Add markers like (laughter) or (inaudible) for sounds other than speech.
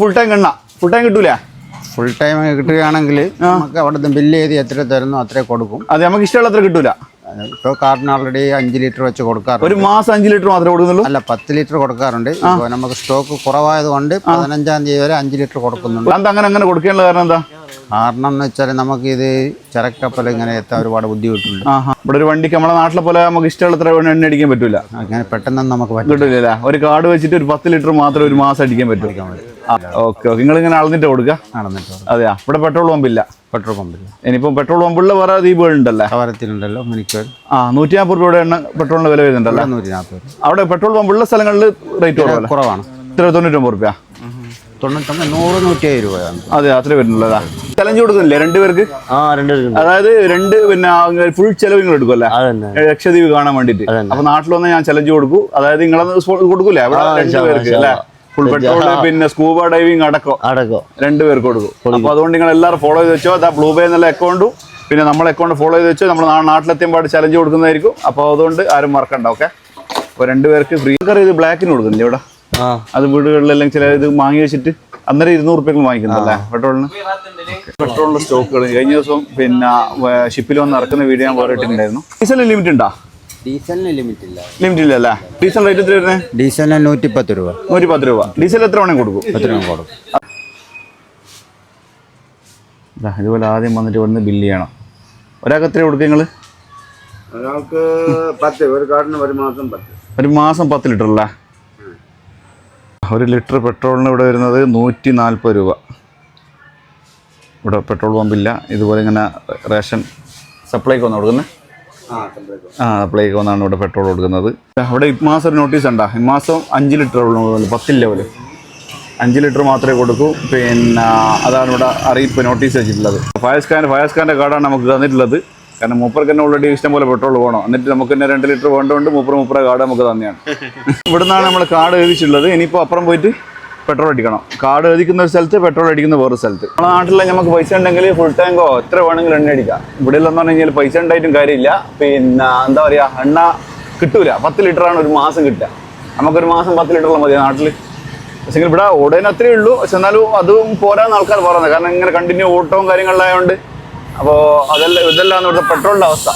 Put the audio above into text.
Full time കണ്ണ. Full time കിട്ടൂല? Full time കിട്ടുകയാണെങ്കിൽ നമുക്ക് അവിടുന്ന് ബില്ല് ചെയ്ത് എത്ര തരുന്നു അത്രേ കൊടുക്കും. അതെ നമുക്ക് ഇഷ്ടമുള്ള അത്ര കിട്ടൂല. ഇപ്പോൾ കാർഡിന് ഓൾറെഡി അഞ്ച് ലിറ്റർ വെച്ച് കൊടുക്കാറുണ്ട്. ഒരു മാസം അഞ്ച് ലിറ്റർ മാത്രമേ കൊടുക്കുന്നുള്ളൂ? അല്ല പത്ത് ലിറ്റർ കൊടുക്കാറുണ്ട്. ഇപ്പോൾ നമുക്ക് സ്റ്റോക്ക് കുറവായത് കൊണ്ട് പതിനഞ്ചാം തീയതി വരെ അഞ്ച് ലിറ്റർ കൊടുക്കുന്നുണ്ട്. അങ്ങനെ അങ്ങനെ കൊടുക്കാനുള്ള കാരണം എന്താ? കാരണം എന്ന് വെച്ചാൽ നമുക്ക് ഇത് ചരക്കപ്പൽ ഇങ്ങനെ എത്താൻ ഒരുപാട് ബുദ്ധിമുട്ടുണ്ട്. ഇവിടെ ഒരു വണ്ടിക്ക് നമ്മളെ നാട്ടിലെ പോലെ നമുക്ക് ഇഷ്ടമുള്ള അത്ര എണ്ണ അടിക്കാൻ പറ്റൂല. അങ്ങനെ പെട്ടെന്ന് നമുക്ക് പറ്റില്ല ഒരു കാർഡ് വെച്ചിട്ട് ഒരു പത്ത് ലിറ്റർ മാത്രം ഒരു മാസം അടിക്കാൻ പറ്റും. Okay okay. നിങ്ങൾ ഇങ്ങനെ അളന്നിട്ട് കൊടുക്കുക അളന്നിട്ട് അതെയാ? ഇവിടെ പെട്രോൾ പമ്പില്ല? പെട്രോൾ പമ്പില്ല. ഇനിയിപ്പം പെട്രോൾ പമ്പുള്ള വേറെ ദീപുകൾ ഉണ്ടല്ലേ മണിക്കൂർ ആ നൂറ്റി നാൽപ്പത് രൂപയുടെ എണ്ണ പെട്രോളിന് വില വരുന്നുണ്ടല്ലോ? നൂറ്റി നാൽപ്പത് അവിടെ പെട്രോൾ പമ്പുള്ള സ്ഥലങ്ങളിൽ റേറ്റ് കുറവാണ്. ഇത്ര തൊണ്ണൂറ്റൊമ്പത് റുപ്യ. തൊണ്ണൂറ്റൊമ്പത് നൂറ് നൂറ്റി അയ്യത് രൂപയാണ്. അതെ അത്ര വരുന്നുള്ളതാ. ചലഞ്ച് കൊടുക്കുന്നില്ലേ രണ്ടുപേർക്ക് ആ രണ്ടുപേർക്കും അതായത് രണ്ട് പിന്നെ ഫുൾ ചെലവ് നിങ്ങൾ എടുക്കുമല്ലേ ലക്ഷദ്വീപ് കാണാൻ വേണ്ടിട്ട് അപ്പൊ നാട്ടിൽ വന്ന് ഞാൻ ചലഞ്ച് കൊടുക്കും. അതായത് നിങ്ങളെ കൊടുക്കൂലേ? അവിടെ അല്ലേ? ഫുൾ പെട്രോൾ പിന്നെ സ്കൂബ ഡൈവിംഗ് അടക്കം. അടക്കോ. രണ്ടുപേർക്ക് കൊടുക്കും. അപ്പൊ അതുകൊണ്ട് നിങ്ങൾ എല്ലാവരും ഫോളോ ചെയ്ത് വെച്ചോ. അതാ ബ്ലൂ ബേ എന്നുള്ള അക്കൗണ്ടും പിന്നെ നമ്മളെ അക്കൗണ്ട് ഫോളോ ചെയ്ത് വെച്ചോ. നമ്മൾ പാട് ചലഞ്ച് കൊടുക്കുന്നതായിരിക്കും. അപ്പോൾ അതുകൊണ്ട് ആരും മറക്കണ്ട ഓക്കെ അപ്പോൾ രണ്ടുപേർക്ക് ഫ്രീ ഇത് ബ്ലാക്കിന് കൊടുക്കുന്നില്ല ഇവിടെ? അത് വീടുകളിലെല്ലാം ചില ഇത് വാങ്ങി വെച്ചിട്ട് അന്നേരം ഇരുന്നൂറ് റുപ്യക്ക് വാങ്ങിക്കുന്നല്ലേ പെട്രോളിന്? പെട്രോളിന്റെ സ്റ്റോക്കുകൾ. കഴിഞ്ഞ ദിവസം പിന്നെ ഷിപ്പിൽ വന്ന് ഇറക്കുന്ന വീഡിയോ ഞാൻ വേറെ ഇട്ടിട്ടുണ്ടായിരുന്നു. ഡീസലിന് ലിമിറ്റ് ഉണ്ടോ? ഡീസലിന് ലിമിറ്റ് ഇല്ല. ലിമിറ്റ് ഇല്ല അല്ലേ ഡീസൽ റേറ്റ് എത്ര വരുന്നത് ഡീസലിന് നൂറ്റിപ്പത്ത് രൂപ. നൂറ്റി പത്ത് രൂപ. ഡീസൽ എത്ര വേണമെങ്കിൽ കൊടുക്കും? പത്ത് രൂപ കൊടുക്കും. ദാ ഇതുപോലെ ആദ്യം വന്നിട്ട് ഇവിടുന്ന് ബില്ല് ചെയ്യണം. ഒരാൾക്ക് എത്ര കൊടുക്കുക നിങ്ങൾ ഒരാൾക്ക് പത്ത് ഒരു കാർഡിന് ഒരു മാസം പത്ത്. ഒരു മാസം പത്ത് ലിറ്റർ അല്ലേ ഒരു ലിറ്റർ പെട്രോളിന് ഇവിടെ വരുന്നത് നൂറ്റി നാൽപ്പത് രൂപ. ഇവിടെ പെട്രോൾ പമ്പില്ല. ഇതുപോലെ ഇങ്ങനെ റേഷൻ സപ്ലൈക്ക് വന്ന് കൊടുക്കുന്നത് ആ സപ്ലൈക്ക് വന്നാണ് ഇവിടെ പെട്രോൾ കൊടുക്കുന്നത്. അവിടെ ഇമാസം ഒരു നോട്ടീസ് ഉണ്ടാ ഇമാസം അഞ്ച് ലിറ്റർ ഉള്ളൂ പത്തില്ല പോലെ അഞ്ച് ലിറ്റർ മാത്രമേ കൊടുക്കൂ. പിന്നെ അതാണ് ഇവിടെ അറിയിപ്പ് നോട്ടീസ് വെച്ചിട്ടുള്ളത്. ഫയസ്കാൻ ഫയസ്കാന്റെ കാർഡാണ് നമുക്ക് തന്നിട്ടുള്ളത്. കാരണം മൂപ്പർക്ക് തന്നെ ഓൾറെഡി ഇഷ്ടം പോലെ പെട്രോൾ വേണം. എന്നിട്ട് നമുക്ക് തന്നെ രണ്ട് ലിറ്റർ വേണ്ടതുകൊണ്ട് മൂപ്പർ മൂപ്പറ കാർഡ് നമുക്ക് തന്നെയാണ്. (laughs) ഇവിടുന്നാണ് നമ്മൾ കാർഡ് എഴുതിച്ചിട്ടുള്ളത് ഇനിയിപ്പോൾ അപ്പുറം പോയിട്ട് പെട്രോൾ അടിക്കണം. കാർഡ് എഴുതിക്കുന്ന ഒരു സ്ഥലത്ത് പെട്രോൾ അടിക്കുന്ന വേറെ സ്ഥലത്ത്. നമ്മുടെ നാട്ടിൽ നമുക്ക് പൈസ ഉണ്ടെങ്കിൽ ഫുൾ ടാങ്കോ എത്ര വേണമെങ്കിലും എണ്ണ അടിക്കാം. ഇവിടെ എന്ന് പറഞ്ഞു കഴിഞ്ഞാൽ പൈസ ഉണ്ടായിട്ടും കാര്യമില്ല. പിന്നെ എന്താ പറയുക എണ്ണ കിട്ടൂല. പത്ത് ലിറ്ററാണ് ഒരു മാസം കിട്ടുക. നമുക്കൊരു മാസം പത്ത് ലിറ്ററുള്ള മതി നാട്ടിൽ പക്ഷേ ഇവിടെ ഓടേനത്രേ ഉള്ളൂ. പക്ഷെ എന്നാലും അതും പോരാന്ന് ആൾക്കാർ പറയുന്നത്. കാരണം ഇങ്ങനെ കണ്ടിന്യൂ ഓട്ടവും കാര്യങ്ങളിലായതുകൊണ്ട് അപ്പോൾ അതെല്ലാം ഇതെല്ലാം ഇവിടുത്തെ പെട്രോളിന്റെ അവസ്ഥ.